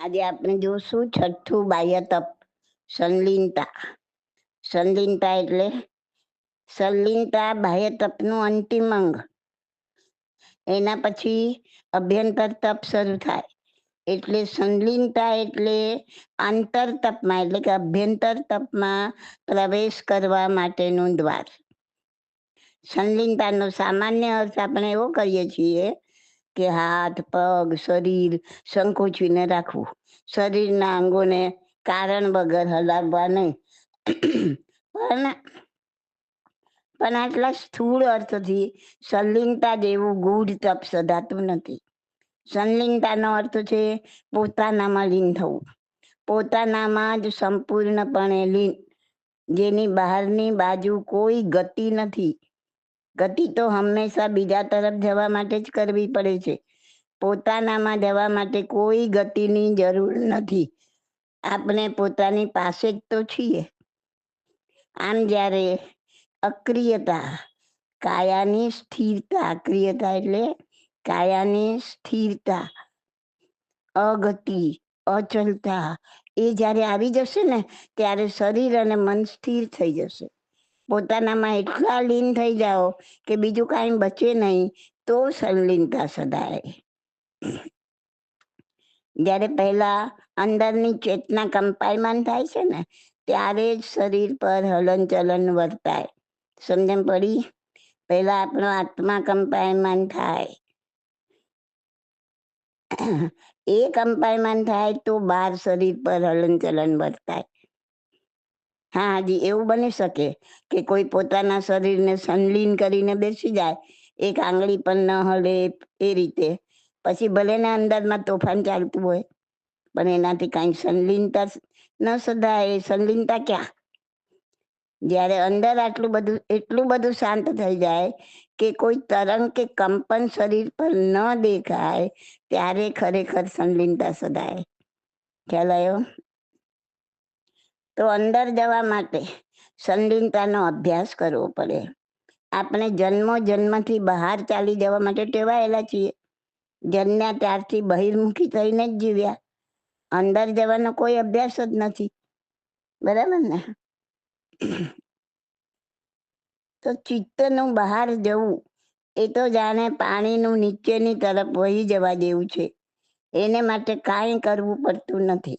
આજે આપણે જોશું છઠ્ઠું બાહ્ય તપ સંલીનતા. સંલીનતા એટલે સંલીનતા બાહ્ય તપનું અંતિમ અંગ. એના પછી અભ્યંતર તપ શરૂ થાય. એટલે સંલીનતા એટલે આંતર તપમાં, એટલે કે અભ્યંતર તપમાં પ્રવેશ કરવા માટેનું દ્વાર. સંલીનતાનો સામાન્ય અર્થ આપણે એવો કરીએ છીએ કે હાથ, પગ, શરીર સંકોચીને રાખવું. શરીરના અંગોને કારણ વગર હલાવવા નહીં. પણ પણ આટલા સ્થૂળ અર્થથી સંલિંગતા જેવું ગૂઢ તપ સધાતું નથી. સંલિંગતાનો અર્થ છે પોતાનામાં લીન થવું. પોતાનામાં જ સંપૂર્ણપણે લીન, જેની બહારની બાજુ કોઈ ગતિ નથી. ગતિ તો હંમેશા બીજા તરફ જવા માટે જ કરવી પડે છે. પોતાનામાં જવા માટે કોઈ ગતિની જરૂર નથી. આપણે પોતાની પાસે જ તો છીએ. આમ જ્યારે અક્રિયતા, કાયાની સ્થિરતા, અક્રિયતા એટલે કાયાની સ્થિરતા, અગતિ, અચલતા, એ જ્યારે આવી જશે ને, ત્યારે શરીર અને મન સ્થિર થઈ જશે. પોતાનામાં એટલા લીન થઈ જાઓ કે બીજું કાંઈ બચે નહીં, તો સંલીનતા સદાય. જ્યારે પહેલા અંદરની ચેતના કંપાયમાન થાય છે ને, ત્યારે જ શરીર પર હલનચલન વર્તાય. સમજણ પડી? પહેલા આપણો આત્મા કંપાયમાન થાય. એ કંપાયમાન થાય તો બાર શરીર પર હલન ચલન વર્તાય. હા હાજી એવું બની શકે કે કોઈ પોતાના શરીરને સંલીન કરીને બેસી જાય, એક આંગળી પણ ન હલે એ રીતે. પછી ભલે ના અંદરમાં તોફાન ચાલતું હોય, પણ એનાથી કાંઈ સંલીનતા ન સદાય સંલીનતા ક્યાં? જ્યારે અંદર આટલું બધું, એટલું બધું શાંત થઈ જાય કે કોઈ તરંગ કે કંપન શરીર પર ન દેખાય, ત્યારે ખરેખર સંલીનતા સદાય ખ્યાલ આવ્યો? તો અંદર જવા માટે સંલીનતાનો અભ્યાસ કરવો પડે. આપણે જન્મો જન્મથી બહાર ચાલી જવા માટે ટેવાયેલા છીએ. જન્મ્યા ત્યારથી બહિર્મુખી થઈને જ જીવ્યા. અંદર જવાનો કોઈ અભ્યાસ જ નથી. બરાબર ને? તો ચિત્તનું બહાર જવું, એ તો જાણે પાણીનું નીચેની તરફ વહી જવા દેવું છે. એને માટે કાંઈ કરવું પડતું નથી.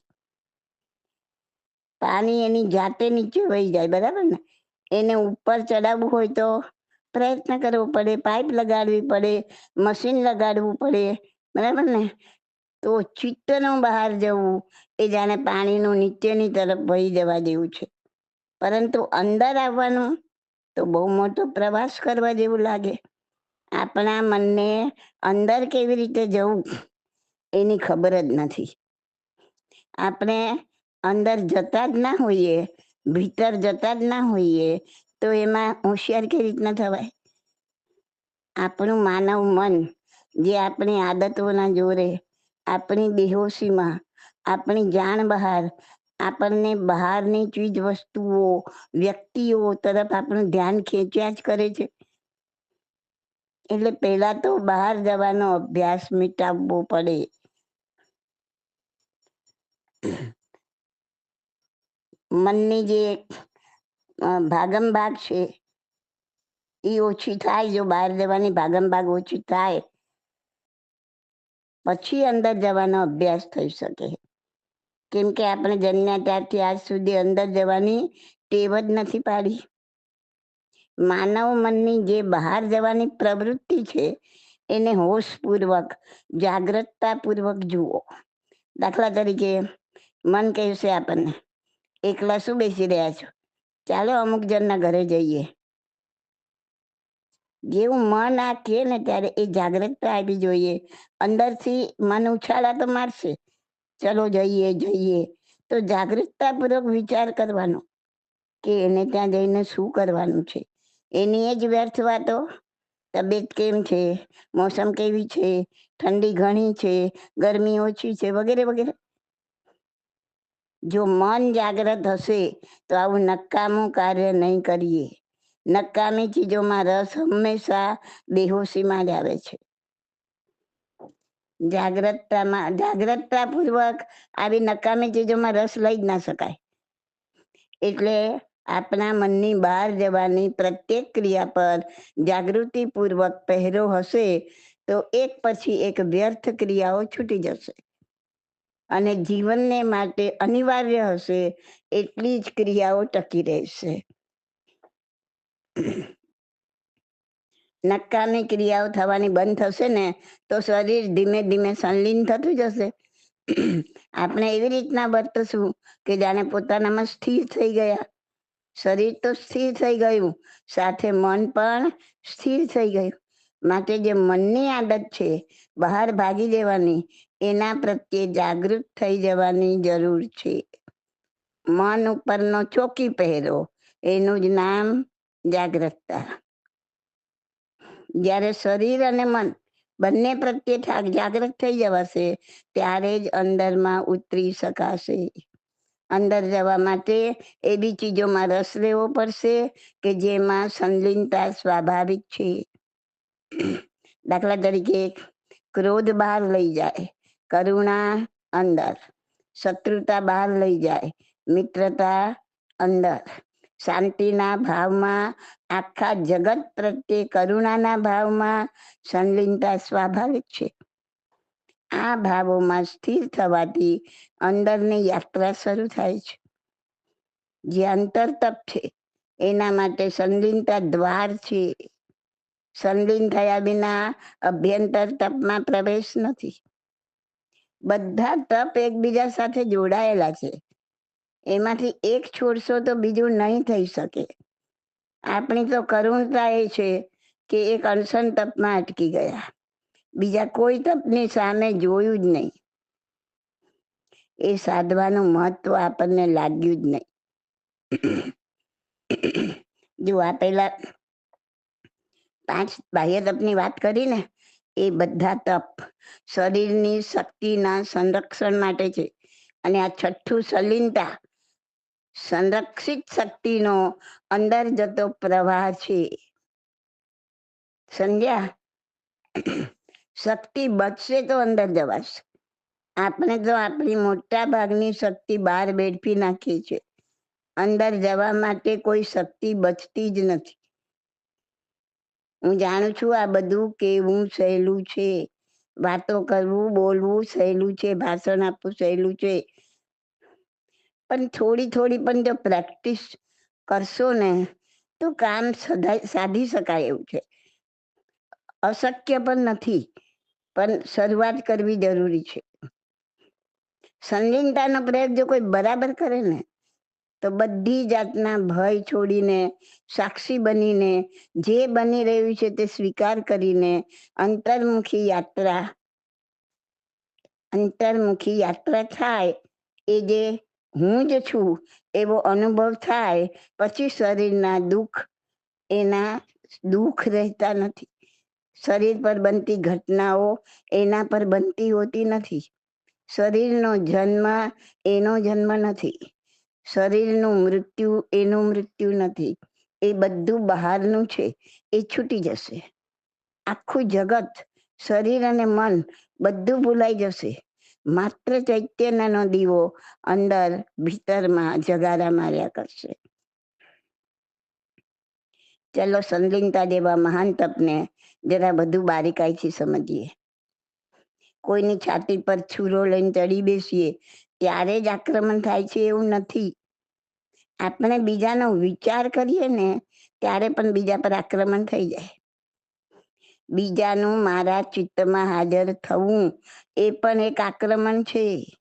પાણી એની જાતે નીચે વહી જાય, બરાબર ને? એને ઉપર ચડાવવું હોય તો પ્રયત્ન કરવો પડે, પાઇપ લગાડવી પડે, મશીન લગાડવું પડે, બરાબર ને? તો ચિત્તનું બહાર જવું એ જાણે પાણીનું નીચેની તરફ વહી જવા જેવું છે. પરંતુ અંદર આવવાનું તો બહુ મોટો પ્રવાસ કરવા જેવું લાગે. આપણા મનને અંદર કેવી રીતે જવું એની ખબર જ નથી. આપણે અંદર જતા જ ના હોઈએ, ભીતર જતા જ ના હોઈએ, તો એમાં હોશિયાર કેવી રીતના થવાય? આપણું માનવ મન જે આપણી આદતોના જોરે, આપણી બેહોશીમાં, આપણી જાણ બહાર, આપણને બહારની ચીજ વસ્તુઓ, વ્યક્તિઓ તરફ આપણું ધ્યાન ખેંચ્યા જ કરે છે. એટલે પહેલા તો બહાર જવાનો અભ્યાસ મિટાવવો પડે. મનની જે ભાગમ ભાગ છે એ ઓછી થાય, જો બહાર જવાની ભાગમ ભાગ ઓછી થાય, પછી અંદર જવાનો અભ્યાસ થઈ શકે. કેમ કે આપણે જન્મ્યા ત્યારથી આજ સુધી અંદર જવાની ટેવ જ નથી પાડી. માનવ મનની જે બહાર જવાની પ્રવૃત્તિ છે, એને હોશપૂર્વક, જાગ્રતતાપૂર્વક જુઓ. દાખલા તરીકે, મન કહેશે આપણને એકલા શું બેસી રહ્યા છો. ચાલો અમુક જણના ઘરે જઈએ. જેવું મન આ કે ને ત્યારે એ જાગૃતતા આવી જોઈએ. અંદરથી મન ઉછાળા તો મારશે. ચલો જઈએ જઈએ. તો જાગૃતતાપૂર્વક વિચાર કરવાનો કે એને ત્યાં જઈને શું કરવાનું છે? એની એ જ વ્યર્થ વાતો? તબિયત કેમ છે? મોસમ કેવી છે? ઠંડી ઘણી છે? ગરમી ઓછી છે? વગેરે વગેરે. જો મન જાગ્રત હશે, તો આવું નકામું કાર્ય નહીં કરીએ. નકામી ચીજોમાં રસ હંમેશા બેહોશીમાં જ આવે છે. જાગ્રતતામાં જાગ્રતતા પૂર્વક આવી નકામી ચીજોમાં રસ લઈ જ ના શકાય. એટલે આપણા મનની બહાર જવાની પ્રત્યેક ક્રિયા પર જાગૃતિ પૂર્વક પહેરો હશે, તો એક પછી એક વ્યર્થ ક્રિયાઓ છૂટી જશે. અને જીવનને માટે અનિવાર્ય હશે એટલી જ ક્રિયાઓ ટકી રહેશે. નકામી ક્રિયાઓ થવાની બંધ થશે ને તો શરીર ધીમે ધીમે સંલીન થતું જશે. આપણે એવી રીતના વર્તશું કે જાણે પોતાનામાં સ્થિર થઈ ગયા. શરીર તો સ્થિર થઈ ગયું, સાથે મન પણ સ્થિર થઈ ગયું. માટે જે મનની આદત છે, બહાર ભાગી દેવાની એના પ્રત્યે જાગૃત થઈ જવાની જરૂર છે. મન ઉપરનો ચોકી પહેરો, એનું જ નામ જાગ્રતતા. જ્યારે શરીર અને મન બંને પ્રત્યે જાગૃત થઈ જવાશે, ત્યારે જ અંદરમાં ઉતરી શકાશે. અંદર જવા માટે એવી ચીજોમાં રસ લેવો પડશે કે જેમાં સંલીનતા સ્વાભાવિક છે. દાખલા તરીકે ક્રોધ બહાર લઈ જાય કરુણા અંદર. શત્રુતા બહાર લઈ જાય. મિત્રતા અંદર. શાંતિના ભાવમાં આખા જગત પ્રત્યે કરુણાના ભાવમાં સંલિનતા સ્વાભાવિક છે. આ ભાવોમાં સ્થિર થવાથી અંદરની યાત્રા શરૂ થાય છે. જે અંતર તપ છે, એના માટે સંલિનતા દ્વાર છે. સંલિન થયા વિના અભ્યંતર તપમાં પ્રવેશ નથી. બધા તપ એકબીજા સાથે જોડાયેલા છે. એમાંથી એક છોડશો તો બીજું નહીં થઈ શકે. આપણી તો કરુણતા એ છે કે એક અનશન તપમાં અટકી ગયા. બીજા કોઈ તપની સામે જોયું જ નહીં. એ સાધવાનું મહત્વ આપણને લાગ્યું જ નહીં. જો આ પહેલા પાંચ બાહ્ય તપની વાત કરી ને એ બધા તપ શરીરની શક્તિના સંરક્ષણ માટે છે. અને આ છઠ્ઠું સલીનતા સંરક્ષિત શક્તિનો અંદર જતો પ્રવાહ છે. સંધ્યા, શક્તિ બચશે તો અંદર જવાશે. આપણે તો આપણી મોટા ભાગની શક્તિ બહાર બેઠી નાખીએ છીએ અંદર જવા માટે કોઈ શક્તિ બચતી જ નથી. હું જાણું છું આ બધું કેવું સહેલું છે. વાતો કરવું, બોલવું સહેલું છે, ભાષણ આપવું સહેલું છે. પણ થોડી થોડી પણ જો પ્રેક્ટિસ કરશો ને, તો કામ સાધી શકાય એવું છે. અશક્ય પણ નથી, પણ શરૂઆત કરવી જરૂરી છે. સંલિનતાનો પ્રયોગ જો કોઈ બરાબર કરે ને તો બધી જાતના ભય છોડીને, સાક્ષી બનીને, જે બની રહ્યું છે તે સ્વીકાર કરીને અંતર્મુખી યાત્રા અંતર્મુખી યાત્રા થાય. એ જે હું જ છું, એવો અનુભવ થાય. પછી શરીરના દુઃખ, એના દુઃખ રહેતા નથી. શરીર પર બનતી ઘટનાઓ એના પર બનતી હોતી નથી. શરીરનો જન્મ એનો જન્મ નથી. શરીરનું મૃત્યુ, એનું મૃત્યુ નથી. એ બધું બહારનું છે. એ છૂટી જશે. આખું જગત, શરીર અને મન બધું ભૂલાઈ જશે. માત્ર ચૈત્યનો દીવો અંદર, ભીતરમાં જગારા માર્યા કરશે. ચલો સંલિંગતા જેવા મહાન તપને જરા બધું બારીકાઈથી સમજીએ. કોઈની છાતી પર છૂરો લઈને ચડી બેસીએ ત્યારે જ આક્રમણ થાય છે એવું નથી. આપણે બીજાનો વિચાર કરીએ ને, ત્યારે પણ બીજા પર આક્રમણ થઈ જાય. બીજાનું મારા ચિત્તમાં હાજર થવું એ પણ એક આક્રમણ છે.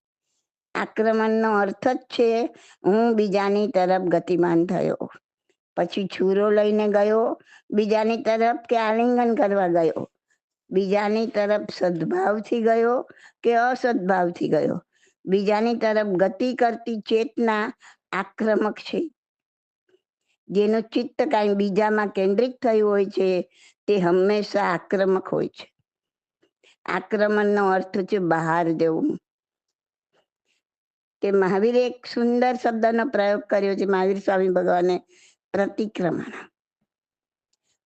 આક્રમણનો અર્થ જ છે, હું બીજાની તરફ ગતિમાન થયો. પછી છૂરો લઈને ગયો, બીજાની તરફ કે આલિંગન કરવા ગયો. બીજાની તરફ સદભાવથી ગયો કે અસદભાવથી ગયો. બીજાની તરફ ગતિ કરતી ચેતના આક્રમક છે. જેનું ચિત્ત કાંઈ બીજામાં કેન્દ્રિત થયું હોય છે, તે હંમેશા આક્રમક હોય છે. આક્રમણનો અર્થ છે બહાર જવું. કે મહાવીરે એક સુંદર શબ્દનો પ્રયોગ કર્યો છે મહાવીર સ્વામી ભગવાને, પ્રતિક્રમણ.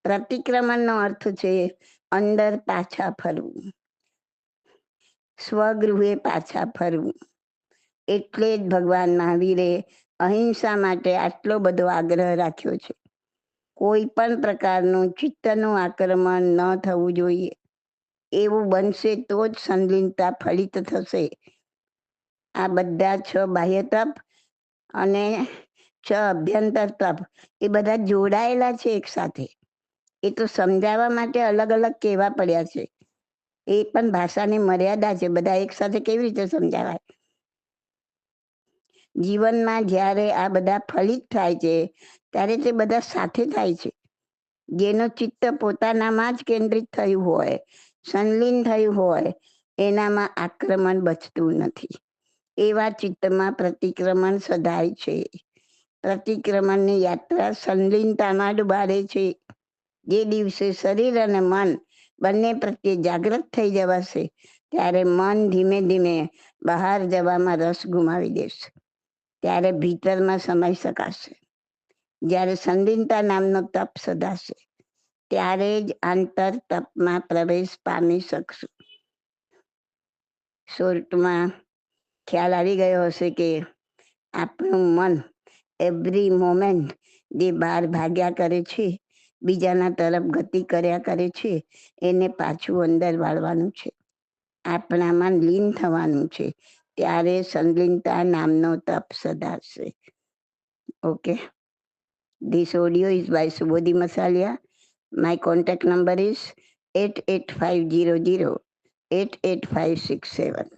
પ્રતિક્રમણનો અર્થ છે અંદર પાછા ફરવું. સ્વગૃહે પાછા ફરવું. એટલે જ ભગવાન મહાવીરે અહિંસા માટે આટલો બધો આગ્રહ રાખ્યો છે. કોઈ પણ પ્રકારનું ચિત્તનું આક્રમણ ન થવું જોઈએ. એવું બનશે તો જ સંલિનતા ફલિત થશે. આ બધા છ બાહ્ય તપ અને છ અભ્યંતર તપ એ બધા જોડાયેલા છે એક સાથે. એ તો સમજાવવા માટે અલગ અલગ કહેવા પડ્યા છે. એ પણ ભાષાની મર્યાદા છે. બધા એક સાથે કેવી રીતે સમજાવાય? જીવનમાં જ્યારે આ બધા ફલિત થાય છે, ત્યારે તે બધા સાથે થાય છે. જેનો ચિત્ત પોતાનામાં જ કેન્દ્રિત થયું હોય, સંલીન થયું હોય, એનામાં આક્રમણ બચતું નથી. એવા ચિત્તમાં પ્રતિક્રમણ સદાય છે. પ્રતિક્રમણની યાત્રા સંલીનતામાં ડુબાડે છે. જે દિવસે શરીર અને મન બંને પ્રત્યે જાગૃત થઈ જવાશે, ત્યારે મન ધીમે ધીમે બહાર જવામાં રસ ગુમાવી દેશે. ત્યારે ભીતરમાં સમાઈ શકાશે જ્યારે સંદિનતા નામનો તપ સદાશે ત્યારે જ આંતર તપમાં પ્રવેશ પામી શકશું. શોર્ટમાં ખ્યાલ આવી ગયો હશે કે આપણું મન એવરી મોમેન્ટ જે બહાર ભાગ્યા કરે છે બીજાના તરફ ગતિ કર્યા કરે છે, એને પાછું અંદર વાળવાનું છે. આપણામાં લીન થવાનું છે, ત્યારે સંલિનતા નામનો તપ સદાશે okay? This audio is by Subodhi Masaliya my contact number is eight eight five zero zero eight eight five six seven